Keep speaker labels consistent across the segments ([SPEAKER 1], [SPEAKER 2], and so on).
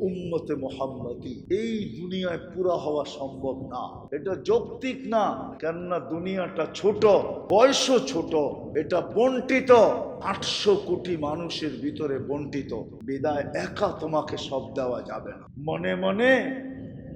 [SPEAKER 1] উম্মতে মোহাম্মদি। এই দুনিয়ায় পুরা হওয়া সম্ভব না। এটা যৌক্তিক না। কেননা দুনিয়াটা ছোট, বয়সও ছোট, এটা বন্টিত। আটশো কোটি মানুষের ভিতরে বন্টিত। বিদায় একা তোমাকে সব দেওয়া যাবে না। মনে মনে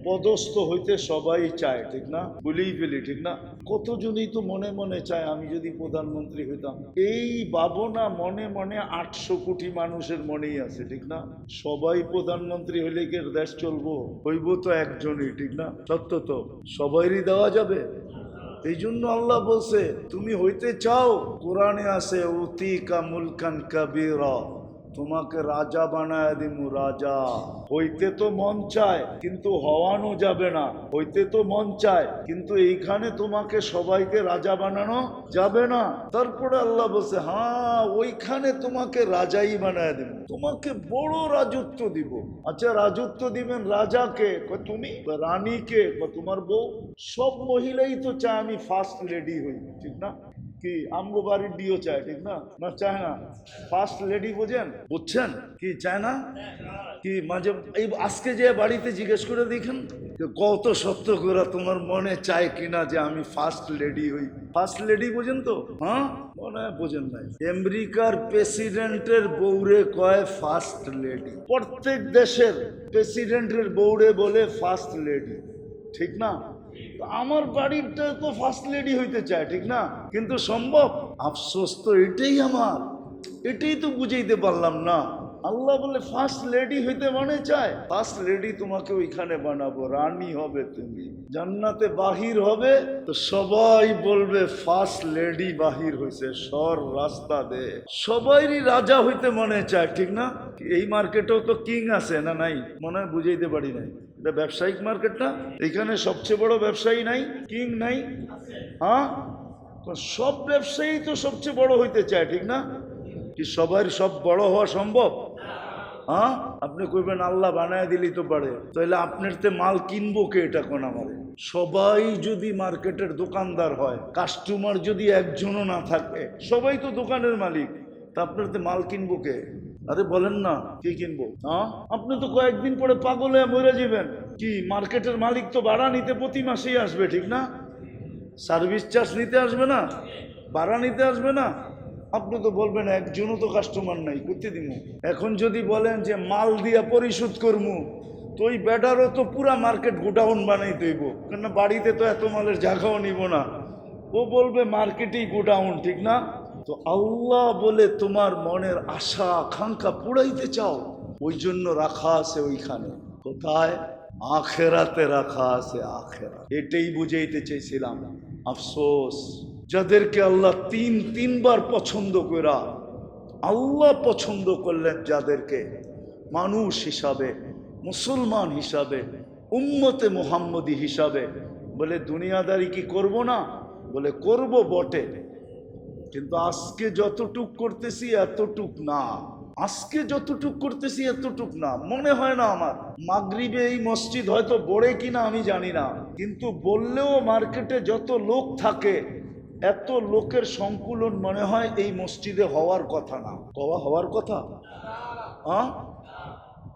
[SPEAKER 1] পদস্থ হইতে সবাই চায়, ঠিক না? বলেই ফেলি ঠিক না? কতজনই তো মনে মনে চায় আমি যদি প্রধানমন্ত্রী হইতাম। এই ভাবনা মনে মনে আটশো কোটি মানুষের মনেই আছে, ঠিক না? সবাই প্রধানমন্ত্রী হইলে কি দেশ চলবো? হইব তো একজনই, ঠিক না? সত্য তো? সবাইরই দেওয়া যাবে? এই জন্য আল্লাহ বলছে, তুমি হইতে চাও, কোরআনে আছে, উতিকা মুলকান কাবিরা তোমাকে রাজা বানায় দিমু, রাজা। হইতে তো মন চায়, কিন্তু হওয়ানো যাবে না। হইতে তো মন চায়, কিন্তু এইখানে তোমাকে সবাইকে রাজা বানানো যাবে না। তারপরে আল্লাহ বলছে হ্যাঁ ওইখানে তোমাকে রাজাই বানায় দিব তোমাকে বড় রাজত্ব দিব। আচ্ছা রাজত্ব দিবেন রাজাকে? তুমি? রানীকে? তোমার বউ? সব মহিলাই তো চায় আমি ফার্স্ট লেডি হই, ঠিক না? কি আমগো বাড়ির ডিও চায়, ঠিক না? না, চায় না। ফার্স্ট লেডি বোঝেন? বুঝছেন? কি চায় না? কি মাঝে, এই আজকে যে বাড়িতে জিজ্ঞেস করে দেখেন, যে কত সত্য করে তোমার মনে চায় কিনা যে আমি ফার্স্ট লেডি হই? ফার্স্ট লেডি বোঝেন তো? হ্যাঁ? মনে হয় বোঝেন নাই। আমেরিকার প্রেসিডেন্টের বউরে কয় ফার্স্ট লেডি প্রত্যেক দেশের প্রেসিডেন্টের বউরে বলে ফার্স্ট লেডি ঠিক না? আমার বাড়িটা তো ফার্স্ট লেডি হইতে চায়, ঠিক না? কিন্তু সম্ভব? আফসোস তো এটাই আমার। এটাই তো বুঝাইতে পারলাম না। আল্লাহ বলে ফার্স্ট লেডি হইতে মানে চায়? ফার্স্ট লেডি তোমাকে ওইখানে বানাবো, রানী হবে তুমি। জান্নাতে বাহির হবে, তো সবাই বলবে ফার্স্ট লেডি বাহির হইছে, সর রাস্তা দে। সবাইরই রাজা হইতে মনে চায়, ঠিক না? এই মার্কেটেও তো কিং আছে না নাই? মনে হয় বুঝাইতে পারি নাই। এটা ব্যবসায়িক মার্কেট না এখানে সবচেয়ে বড় ব্যবসায়ী নাই, কিং নাই। হ্যাঁ? সব ব্যবসায়ী তো সবচেয়ে বড় হইতে চায়, ঠিক না? কি সবার সব বড় হওয়া সম্ভব? হ্যাঁ? আপনি কইবেন, আল্লাহ বানায় দিলি তো পারে। তাহলে আপনার তে মাল কিনবো কে এটা কোন আমারে? সবাই যদি মার্কেটের দোকানদার হয়, কাস্টমার যদি একজনও না থাকে, সবাই তো দোকানের মালিক। তা আপনার তে মাল কিনবো কে? আরে বলেন না। কি কিনবো? হ্যাঁ? আপনি তো কয়েকদিন পরে পাগল হয়ে মরে যাবেন। কি মার্কেটের মালিক তো ভাড়া নিতে প্রতি মাসেই আসবে ঠিক না? সার্ভিস চার্জ নিতে আসবে না? ভাড়া নিতে আসবে না? আপনি তো বলবেন একজনও তো কাস্টমার নাই করতে দিব। এখন যদি বলেন যে মাল দিয়া পরিশোধ করব তো ওই ব্যাটারও তো পুরা মার্কেট গোডাউন বানাই দইব কেন বাড়িতে তো এত মালের জায়গাও নিব না। ও বলবে মার্কেটেই গোডাউন ঠিক না? তো আল্লাহ বলে তোমার মনের আশা, আকাঙ্ক্ষা পুড়াইতে চাও ওই জন্য রাখা আছে ওইখানে। কোথায়? আখেরাতে রাখা আছে আখেরা এটাই বুঝাইতে চেয়েছিলাম আফসোস। যাদেরকে আল্লাহ তিন, তিনবার পছন্দ করা আল্লাহ পছন্দ করলেন যাদেরকে, মানুষ হিসাবে, মুসলমান হিসাবে, উম্মতে মোহাম্মদী হিসাবে, বলে দুনিয়াদারি কি করব না? বলে করব বটে। কিন্তু আজকে যতটুক করতেছি এতটুক না। আজকে যতটুক করতেছি এতটুক না। মনে হয় না আমার, মাগরিবে এই মসজিদ হয়তো বড়ে কিনা আমি জানি না। কিন্তু বললেও মার্কেটে যত লোক থাকে, এত লোকের সংকুলন মনে হয় এই মসজিদে হওয়ার কথা না। কওয়া হওয়ার কথা? হ্যাঁ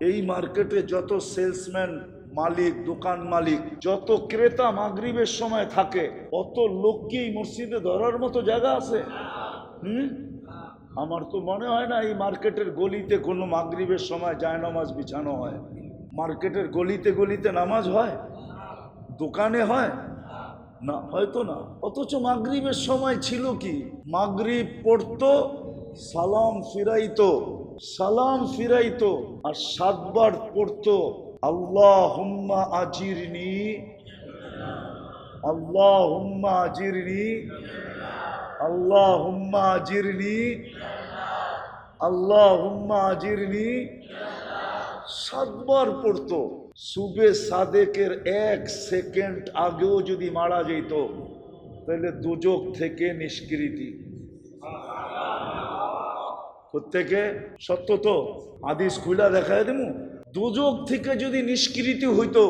[SPEAKER 1] এই মার্কেটে যত সেলসম্যান মালিক, দোকান মালিক, যত ক্রেতা মাগরিবের সময় থাকে, অত লোক কি মসজিদে ধরার মতো জায়গা আছে? হুম? আমার তো মনে হয় না এই মার্কেটের গলিতে কোনো মাগরিবের সময় যায় নামাজ বিছানো হয়। মার্কেটের গলিতে গলিতে নামাজ হয়? দোকানে হয়? না, হয়তো না। অথচ মাগরিবের সময় ছিল কি? মাগরিব পড়তো, সালাম ফিরাইতো সালাম ফিরাইতো, আর সাতবার পড়তো। আল্লাহ হুম্মা আজিরনি। আল্লাহ হুম্মা আজিরনি। আল্লাহ হুম্মা আজিরনি। আল্লাহ হুম্মা আজিরনি। সাতবার পড়তো। সুবে সাদেকের এক সেকেন্ড আগেও যদি মারা যেত, তাহলে দুজক থেকে নিষ্কৃতি। প্রত্যেকে সত্য তো। আদিস খুলা দেখায় দেবো দুজক থেকে যদি নিষ্কৃতি হইতো,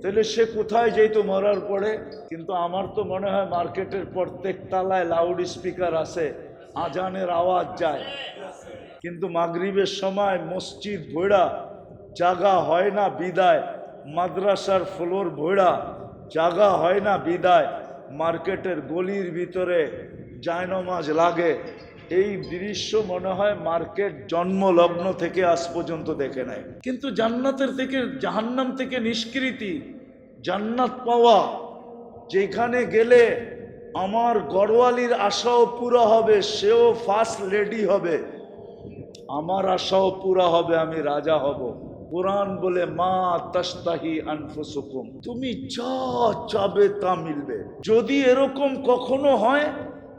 [SPEAKER 1] তাহলে সে কোথায় যেত মরার পরে? কিন্তু আমার তো মনে হয় মার্কেটের প্রত্যেক তালায় লাউড স্পিকার আছে, আজানের আওয়াজ যায়। কিন্তু মাগরিবের সময় মসজিদ ভৈরা জাগা হয় না বিদায়। মাদ্রাসার ফ্লোর ভোড়া, জাগা হয় না বিদায়। মার্কেটের গলির ভিতরে জায়নমাজ লাগে। এই দৃশ্য মনে হয় মার্কেট জন্ম লগ্ন থেকে আজ পর্যন্ত দেখে নেয় কিন্তু জান্নাতের থেকে, জাহান্নাম থেকে নিষ্কৃতি, জান্নাত পাওয়া, যেখানে গেলে আমার গড়ওয়ালির আশাও পুরো হবে, সেও ফার্স্ট লেডি হবে। আমার আশাও পুরা হবে, আমি রাজা হব। কোরআন বলে, মা তাস্তাহি আনফুসুকুম। তুমি যা চাবে তা মিলবে। যদি এরকম কখনো হয়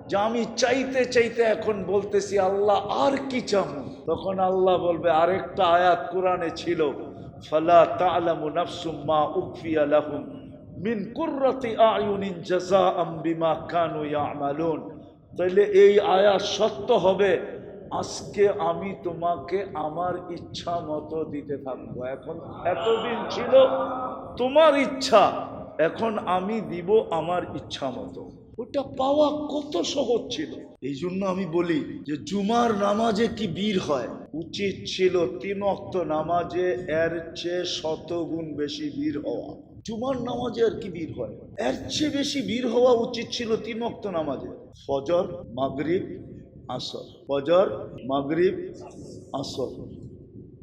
[SPEAKER 1] যে আমি চাইতে চাইতে এখন বলতেছি, আল্লাহ, আর কি চামু তখন আল্লাহ বলবে, আরেকটা আয়াত কোরআনে ছিল, ফালা তা'লামু নাফসুম মা উখফিয়া লাহুম মিন কুররাতি আয়ুনিন জাযাআম বিমা কানু ইয়ামালুন। তাহলে এই আয়াত সত্য হবে, আজকে আমি তোমাকে আমার ইচ্ছা মতো দিতে থাকব। এখন এতদিন ছিল তোমার ইচ্ছা, এখন আমি দিব আমার ইচ্ছা মতো। ওটা পাওয়া কত সহজ ছিল? এই জন্য আমি বলি যে জুমার নামাজে কি বীর হয়? উচিত ছিল তিন অক্ত নামাজে এর চেয়ে শতগুণ বেশি বীর হওয়া। জুমার নামাজে আর কি বীর হয়? এর চেয়ে বেশি বীর হওয়া উচিত ছিল তিন অক্ত নামাজে। ফজর, মাগরিব, আসর। ফজর, মাগরিব, আসর।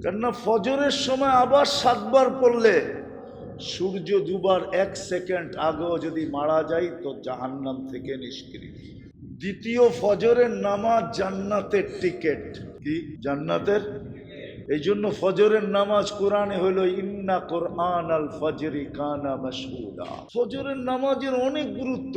[SPEAKER 1] কেননা ফজরের সময় আবার সাতবার পড়লে সূর্য দুবার এক সেকেন্ড আগেও যদি মারা যায়, তো জাহান্নাম থেকে নিষ্কৃতি। দ্বিতীয় ফজরের নামাজ জান্নাতের টিকেট। কি? জান্নাতের? এই জন্য ফজরের নামাজ কোরআনে হলো ইন্না কোরআন আল ফজরি কানা মাসুদা ফজরের নামাজের অনেক গুরুত্ব।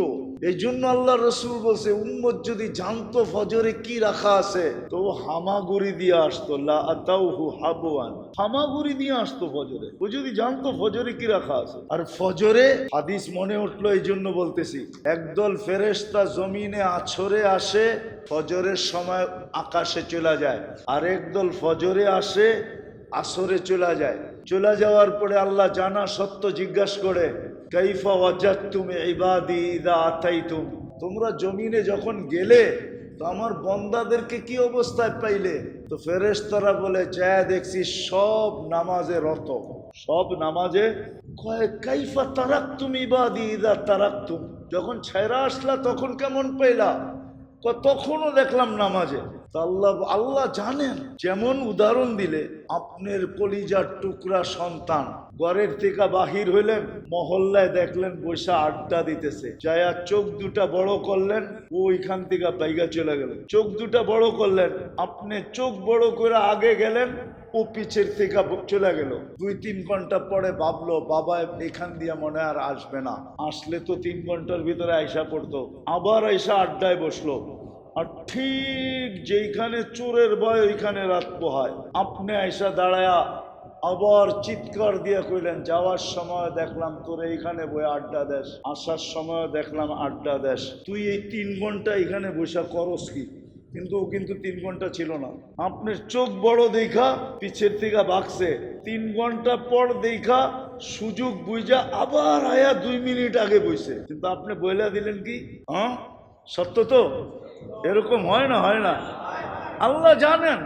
[SPEAKER 1] এই জন্য আল্লাহ রসুল বলছে, উম্মত যদি জানতো ফজরে কি রাখা আছে, তো হামাগুড়ি দিয়ে আসতো, লা আতাউহু হাবুয়ান হামাগুড়ি দিয়ে আসতো ফজরে। ও যদি জানতো ফজরে কি রাখা আছে। আর ফজরে হাদিস মনে উঠল এই জন্য বলতেছি, একদল ফেরেশতা জমিনে আছরে আসে, ফজরের সময় আকাশে চলে যায়। আর একদল ফজরে আসে আসরে চলে যায়। চলে যাওয়ার পরে আল্লাহ জানা সত্য জিজ্ঞাসা করে, কাইফা ওয়াজাত তুমি ইবাদি ইদা আতাইতুম? তোমরা জমিনে যখন গেলে, তো আমার বন্দাদেরকে কি অবস্থায় পাইলে? তো ফেরেশতারা বলে যায় দেখছি সব নামাজে রত। সব নামাজে কাইফা তারাক তুমি ইবাদি ইদা তারাকতুম? যখন ছেড়া আসলা, তখন কেমন পাইলা? তখনও দেখলাম নামাজে। আল্লাহ আল্লাহ জানেন। যেমন উদাহরণ দিলে, আপনার কলিজার টুকরা সন্তান ঘরের থেকে বাহির হইলেন, মহল্লায় দেখলেন বৈশা আড্ডা দিতেছে। যায়া চোখ দুটা বড় করলেন, ও ওইখান থেকে বাইগা চলে গেল। চোখ দুটা বড় করলেন, আপনি চোখ বড় করে আগে গেলেন, ও পিছের থেকে চলে গেল। দুই, তিন ঘণ্টা পরে ভাবলো, বাবা, এখান দিয়ে মনে আর আসবে না। আসলে তো তিন ঘণ্টার ভিতরে আইসা পড়তো। আবার আইসা আড্ডায় বসল। আর ঠিক যেইখানে চোরের ভয়, ওইখানে রাত পোহায়। আপনি আইসা দাঁড়ায়া আবার চিৎকার দিয়ে কইলেন, যাওয়ার সময় দেখলাম তোর এইখানে বই আড্ডা দেশ আসার সময় দেখলাম আড্ডা দেশ তুই এই তিন ঘণ্টা এখানে বসে করস কি? কিন্তু ও কিন্তু তিন ঘণ্টা ছিল না। আপনার চোখ বড় দেখা, পিছের থেকে বাকছে তিন ঘণ্টা পর দেখা সুযোগ বুঝা আবার আয়া দুই মিনিট আগে বইছে। কিন্তু আপনি বইলা দিলেন কি? হ্যাঁ? সত্য তো? এরকম হয় না হয় না। আল্লাহ জানেন।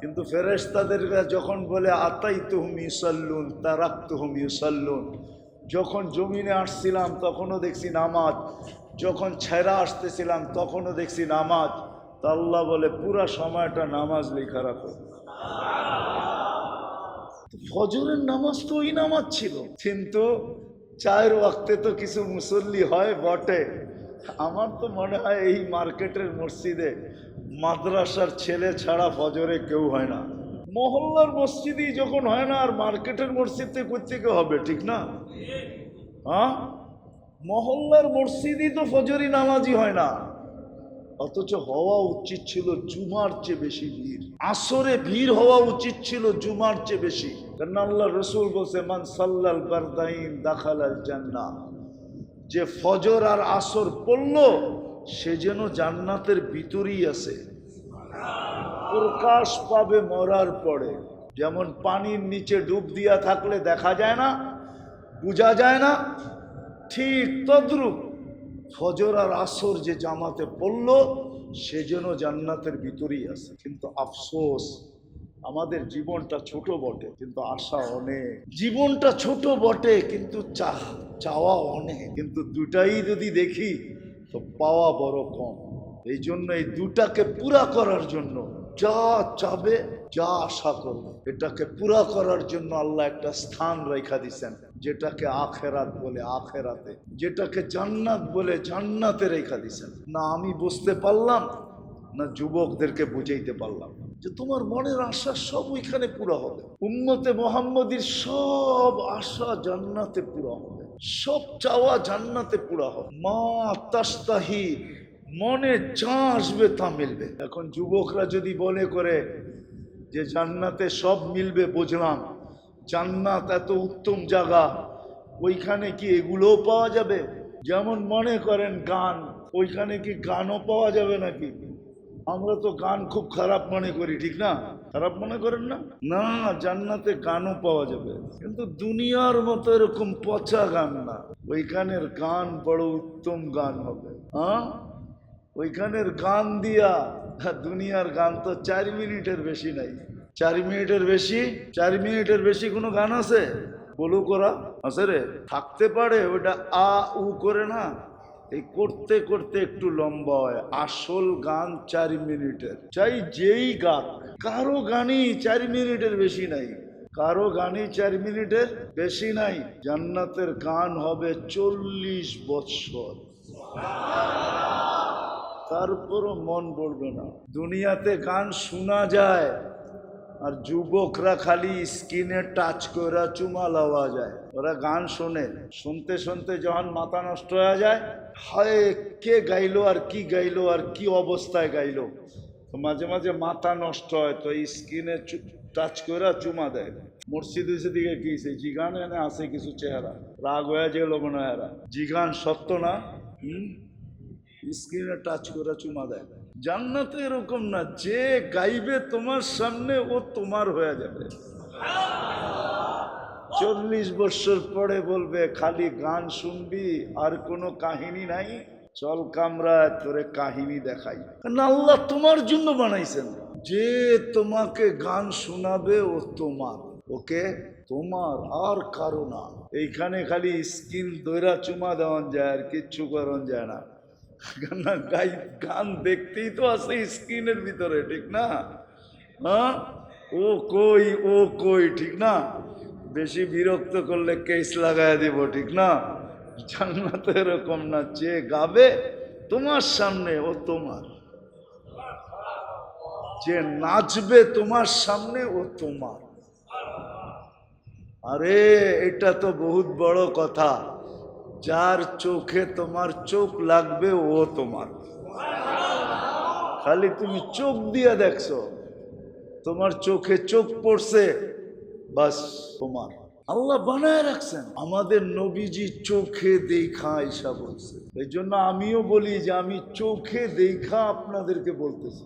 [SPEAKER 1] কিন্তু ফেরেশতাদের যখন বলে আতাই তুহুম ইউসাল্লুন তারাক তুহুম ইউসাল্লুন, যখন জমিনে আসছিলাম, তখনও দেখছি নামাজ। যখন ছেঁড়া আসতেছিলাম, তখনও দেখছি নামাজ। তা আল্লাহ বলে, পুরা সময়টা নামাজ লেখা রাখো। ফজরের নামাজ তো ওই নামাজ ছিল। কিন্তু চায়ের ওয়াক্তে তো কিছু মুসল্লি হয়, বটে। আমার তো মনে হয় এই মার্কেটের মসজিদে মাদ্রাসার ছেলে ছাড়া ফজরে কেউ হয় না। মহল্লার মসজিদই যখন হয় না, আর মার্কেটের মসজিদে কোথেকে হবে, ঠিক না? হ্যাঁ? মহল্লার মসজিদই তো ফজরি নামাজি হয় না। অথচ হওয়া উচিত ছিল জুমার চেয়ে বেশি ভিড়। আসরে ভিড় হওয়া উচিত ছিল জুমার চেয়ে বেশি। কারণ আল্লাহ রসুল বলছে, মান সাল্লাল বারদাইন দাখালাল জান্না যে ফজর আর আসর পড়ল, সে যেন জান্নাতের ভিতরেই আছে। প্রকাশ পাবে মরার পরে। যেমন পানির নিচে ডুব দিয়া থাকলে দেখা যায় না, বোঝা যায় না, ঠিক তদ্রুপ ফজর আর আসর যে জামাতে পড়ল, সে যেন জান্নাতের ভিতরেই আছে। কিন্তু আফসোস আমাদের জীবনটা ছোট বটে, কিন্তু আশা অনেক। জীবনটা ছোট বটে, কিন্তু চাহ চাওয়া অনেক। কিন্তু দুটাই যদি দেখি, তো পাওয়া বড় কম। এই জন্য এই দুটাকে পুরা করার জন্য যা চাবে, যা আশা করবে, এটাকে পুরা করার জন্য আল্লাহ একটা স্থান রেখা দিছেন, যেটাকে আখেরাত বলে আখেরাতে, যেটাকে জান্নাত বলে জান্নাতে রেখা দিছেন। না আমি বুঝতে পারলাম, না যুবকদেরকে বুঝাইতে পারলাম। যে তোমার মনের আশা সব ওইখানে পুরো হবে। উম্মতে মোহাম্মদীর সব আশা জান্নাতে পুরো হবে। সব চাওয়া জান্নাতে পুরো হবে। মা তাস্তাহি, মনে যা আসবে তা মিলবে। এখন যুবকরা যদি বলে করে যে জান্নাতে সব মিলবে, বুঝলাম। জান্নাত এত উত্তম জায়গা, ওইখানে কি এগুলোও পাওয়া যাবে? যেমন মনে করেন গান, ওইখানে কি গানও পাওয়া যাবে নাকি? আমরা তো গান খুব খারাপ মনে করি ঠিক না? খারাপ মনে করেন না? না জান্নাতে গানও পাওয়া যাবে। কিন্তু দুনিয়ার মতো এরকম পচা গান না। ওইখানের গান বড় উত্তম গান হবে। হ্যাঁ? ওইখানের গান দিয়া হ্যাঁ, দুনিয়ার গান তো চার মিনিটের বেশি নাই। চার মিনিটের বেশি? চার মিনিটের বেশি কোনো গান আছে? বলু করা আছে রে? থাকতে পারে ওটা আ উ করে না। এই করতে করতে একটু লম্বা হয়। আসল গান চার মিনিটের। চাই যেই গান কারও গানই চার মিনিটের বেশি নাই। কারও গানই চার মিনিটের বেশি নাই। জান্নাতের গান হবে চল্লিশ বৎসর। তারপরও মন পড়বে না। দুনিয়াতে গান শোনা যায় আর যুবকরা খালি স্কিনে টাচ করে চুমা লওয়া যায় ওরা গান শোনে। শুনতে শুনতে যখন মাথা নষ্ট হয়ে যায়, হায়, কে গাইলো আর কি গাইলো আর কি অবস্থায় গাইলো। তো মাঝে মাঝে মাথা নষ্ট হয়, তো এই স্কিনে টাচ করে চুমা দেয়। মসজিদ দিকে কি জিগান এনে আছে কিছু চেহারা। রাগ হয়ে গেল মনে হয়। জিগান সত্য না? হুম? স্ক্রিনে টাচ করে চুমা দেয়। জান্নাতে এরকম না, যে গাইবে তোমার সামনে, ও তোমার হয়ে যাবে। চল্লিশ বছর পরে বলবে, খালি গান শুনবি, আর কোনো কাহিনী নাই। চল কামরায় তোরে কাহিনী দেখাই। কারণ আল্লাহ তোমার জন্য বানাইছেন। যে তোমাকে গান শোনাবে, ও তোমার। ওকে? তোমার, আর কারও না। এইখানে খালি স্কিল দৈরা চুমা দেওয়ান যায়, আর কিচ্ছু করন যায় না। না, গাই, গান দেখতেই তো আছে স্ক্রিনের ভিতরে, ঠিক না? হ্যাঁ ও কই ও কই, ঠিক না? বেশি বিরক্ত করলে কেস লাগাই দিব, ঠিক না? জান্নাত এরকম না, যে গাবে, তোমার সামনে ও তোমার। যে নাচবে তোমার সামনে ও তোমার। আরে, এটা তো বহুত বড় কথা। যার চোখে তোমার চোখ লাগবে, ও তোমার। খালি তুমি চোখ দিয়ে দেখছ, তোমার চোখে চোখ পড়ছে, বাস তোমার। আল্লাহ বানায় রাখছেন। আমাদের নবীজি চোখে দেখা ঈশা বলছে। এই জন্য আমিও বলি যে আমি চোখে দেখা আপনাদেরকে বলতেছি।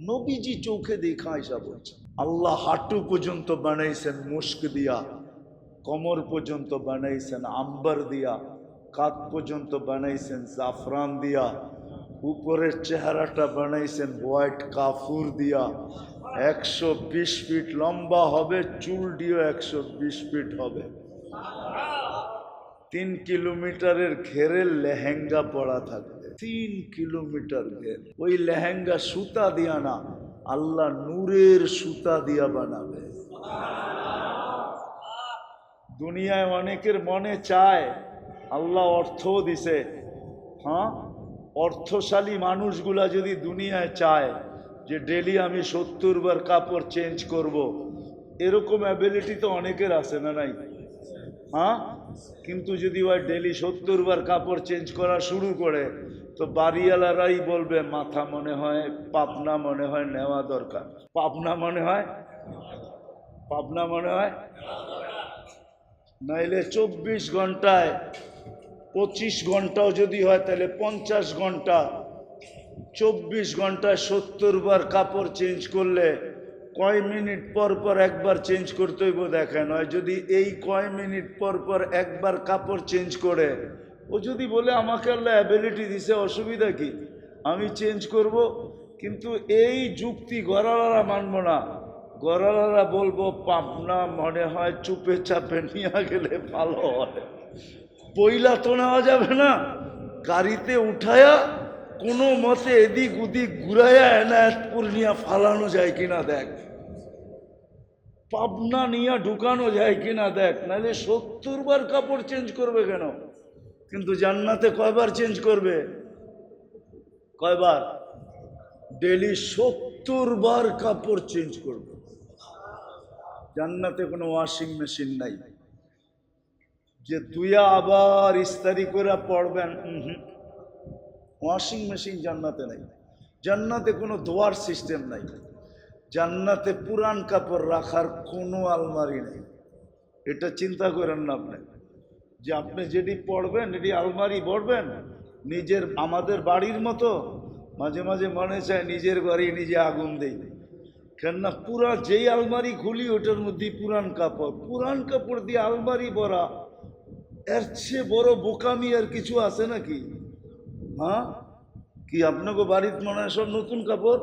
[SPEAKER 1] নবীজি চোখে দেখা ঈশা বলছে আল্লাহ হাঁটু পর্যন্ত বানাইছেন মুস্ক দিয়া। কমর পর্যন্ত বানাইছেন, আম্বার দিয়া, কাত পর্যন্ত বানাইছেন, জাফরান দিয়া, উপরের চেহারাটা বানাইছেন, হোয়াইট কাফুর দিয়া, একশো বিশ ফিট লম্বা হবে, চুল দিয়েও একশো বিশ ফিট হবে। তিন কিলোমিটারের ঘেরে লেহেঙ্গা পড়া থাকবে। তিন কিলোমিটার ঘের। ওই লেহেঙ্গা সুতা দিয়া না, আল্লাহ নূরের সুতা দিয়া বানাবে। দুনিয়ায় অনেকের মনে চায়, আল্লাহ অর্থও দিছে। হ্যাঁ? অর্থশালী মানুষগুলা যদি দুনিয়ায় চায় যে ডেলি আমি সত্তর বার কাপড় চেঞ্জ করব। এরকম অ্যাবিলিটি তো অনেকের আছে না নাই? হ্যাঁ? কিন্তু যদি ওই ডেলি সত্তর বার কাপড় চেঞ্জ করা শুরু করে, তো বাড়িওয়ালারাই বলবে, মাথা মনে হয়, পাবনা মনে হয় নেওয়া দরকার। পাবনা মনে হয়? পাবনা মনে হয়? নাইলে চব্বিশ ঘন্টায় পঁচিশ ঘন্টাও যদি হয়, তাহলে পঞ্চাশ ঘণ্টা। চব্বিশ ঘন্টায় সত্তর বার কাপড় চেঞ্জ করলে কয় মিনিট পর পর একবার চেঞ্জ করতে হইব দেখেন। হয় যদি এই কয় মিনিট পর পর একবার কাপড় চেঞ্জ করে, ও যদি বলে আমাকে আল্লাহ অ্যাবিলিটি দিছে, অসুবিধা কি? আমি চেঞ্জ করব, কিন্তু এই যুক্তি গড়ালারা মানব না। গরালারা বলব, পাবনা মনে হয় চুপে চাপে নিয়ে গেলে ভালো হয়। পইলা তো নেওয়া যাবে না। গাড়িতে উঠায়া কোনো মতে এদিক ওদিক ঘুরাইয়া এনায়তপুর নিয়ে ফালানো যায় কিনা দেখ। পাবনা নিয়ে ঢুকানো যায় কিনা দেখ। নাহলে সত্তর বার কাপড় চেঞ্জ করবে কেন? কিন্তু জান্নাতে কয়বার চেঞ্জ করবে? কয়বার? ডেলি সত্তর বার কাপড় চেঞ্জ করবে। জান্নাতে কোনো ওয়াশিং মেশিন নাই। যে দুইয়া আবার ইস্তারি করে পড়বেন ওয়াশিং মেশিন জান্নাতে নাই। জান্নাতে কোনো ধোয়ার সিস্টেম নাই। জান্নাতে পুরান কাপড় রাখার কোনো আলমারি নেই। এটা চিন্তা করেন না আপনি। যে আপনি যেটি পড়বেন, এটি আলমারি পড়বেন নিজের, আমাদের বাড়ির মতো মাঝে মাঝে মনে চায় নিজের বাড়ি নিজে আগুন দেই কেননা পুরা যেই আলমারি খুলি, ওটার মধ্যে পুরান কাপড়। পুরান কাপড় দিয়ে আলমারি ভরা। এর চেয়ে বড় বোকামি আর কিছু আছে নাকি? হ্যাঁ কি আপনাকে বাড়িতে মনে হয় সব নতুন কাপড়?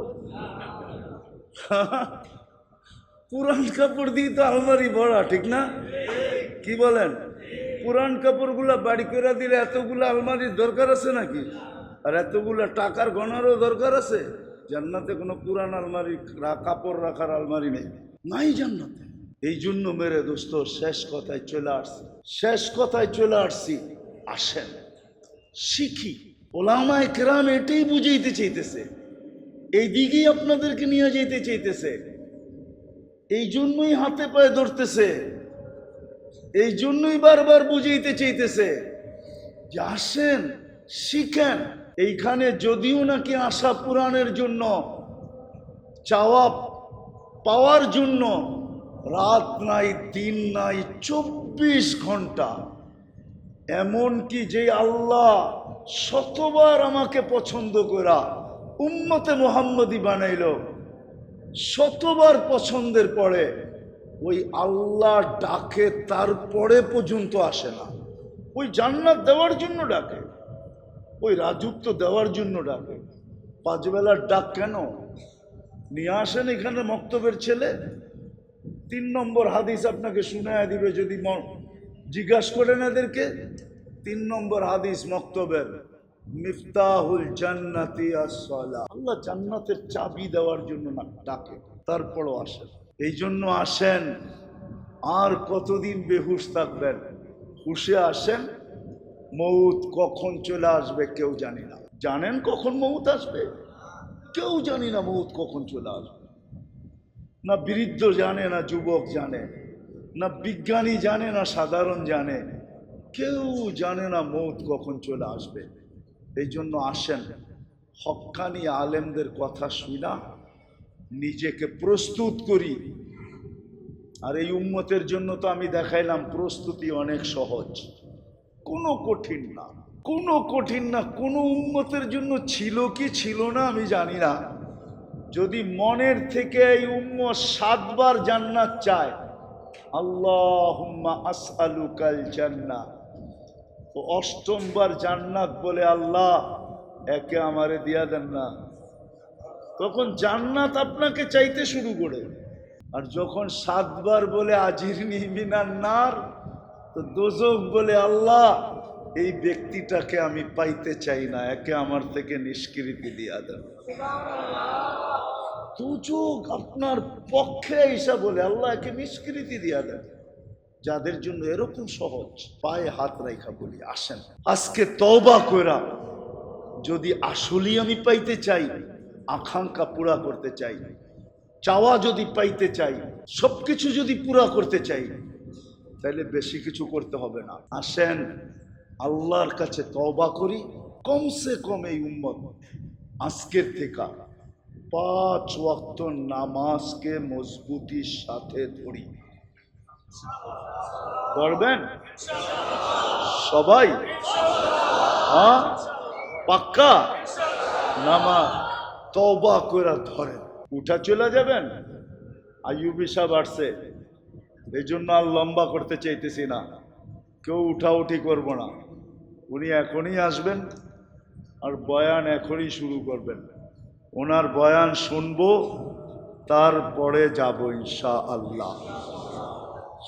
[SPEAKER 1] পুরান কাপড় দিয়ে তো আলমারি ভরা, ঠিক না? কি বলেন? পুরান কাপড়গুলা বাড়ি করে দিলে এতগুলো আলমারির দরকার আছে নাকি? আর এতগুলো টাকার গণারও দরকার আছে? জান্নাতে কোনো পুরান আলমারি কাপড় রাখার আলমারি নেই। নাই জান্নাতে। এই জন্য মেরে দোস্ত শেষ কথায় চলে আসছি। শেষ কথায় চলে আসছি আসেন। শিখি। ওলামায় কেরাম এটাই বুঝাইতে চাইতেছে। এই দিকেই আপনাদেরকে নিয়ে যেতে চাইতেছে। এই জন্যই হাতে পায়ে ধরতেছে। এই জন্যই বারবার বুঝাইতে চাইতেছে যে আসেন শিখেন। এইখানে যদিও নাকি আশা পুরাণের জন্য, চাওয়া পাওয়ার জন্য রাত নাই, দিন নাই, চব্বিশ ঘণ্টা। এমন কি যে আল্লাহ শতবার আমাকে পছন্দ করা উম্মতে মোহাম্মদী বানাইল, শতবার পছন্দের পরে ওই আল্লাহ ডাকে, তারপরে পর্যন্ত আসে না। ওই জান্নাত দেওয়ার জন্য ডাকে। ওই রাজত্ব দেওয়ার জন্য ডাকে। পাঁচ বেলার ডাক কেন? নিয়ে আসেন এখানে মক্তবের ছেলে। তিন নম্বর হাদিস আপনাকে শুনায় দিবে, যদি জিজ্ঞাসা করেন এদেরকে। তিন নম্বর হাদিস মক্তবের, মিফতাহুল জান্নাতি আল্লাহ জান্নাতের চাবি দেওয়ার জন্য না, ডাকে। তারপরও আসেন। এই জন্য আসেন। আর কতদিন বেহুশ থাকবেন? হুশে আসেন। মৌত কখন চলে আসবে কেউ জানি না। জানেন কখন মৌত আসবে? কেউ জানি না মৌত কখন চলে আসবে। না বৃদ্ধ জানে না যুবক জানে। না বিজ্ঞানী জানে না সাধারণ জানে। কেউ জানে না মৌত কখন চলে আসবে। এই জন্য আসেন। হক্কানি আলেমদের কথা শুনা। নিজেকে প্রস্তুত করি। আর এই উম্মতের জন্য তো আমি দেখাইলাম, প্রস্তুতি অনেক সহজ। কোনো কঠিন না। কোনো কঠিন না, কোনো উন্মতের জন্য ছিল কি ছিল না আমি জানি না। যদি মনের থেকে এই উম্ম সাতবার জান্নাত চায় আল্লাহ আসআলুকাল জান্নাত তো অষ্টমবার জান্নাত বলে আল্লাহ, একে আমারে দিয়া দেন না। তখন জান্নাত আপনাকে চাইতে শুরু করে। আর যখন সাতবার বলে আজির মিনার নার তো দোজক বলে, আল্লাহ, এই ব্যক্তিটাকে আমি পাইতে চাই না, একে আমার থেকে নিষ্কৃতি দিয়া দেন দুযোগ আপনার পক্ষে এসা বলে, আল্লাহ, একে নিষ্কৃতি দিয়া দেন। যাদের জন্য এরকম সহজ, পায়ে হাত রাইখা বলি, আসেন। আজকে তওবা কইরা, যদি আসলেই আমি পাইতে চাই, আকাঙ্ক্ষা পুরা করতে চাই, চাওয়া যদি পাইতে চাই, সবকিছু যদি পুরা করতে চাই তাহলে বেশি কিছু করতে হবে না। আসেন, আল্লাহর কাছে তওবা করি, কমসে কম এই উম্মত। আজকের থেকে পাঁচ ওয়াক্ত নামাজকে মজবুতির সাথে ধরি। পড়বেন সবাই? হ্যাঁ? পাক্কা? নামাজ তবা করে ধরেন। উঠা চলে যাবেন? আইয়ুবি সাহেব আসছে। এই জন্য আর লম্বা করতে চাইতেছি না। কেউ উঠাউঠি করব না। উনি এখনই আসবেন আর বয়ান এখনই শুরু করবেন। ওনার বয়ান শুনব, তারপরে যাব ইনশা আল্লাহ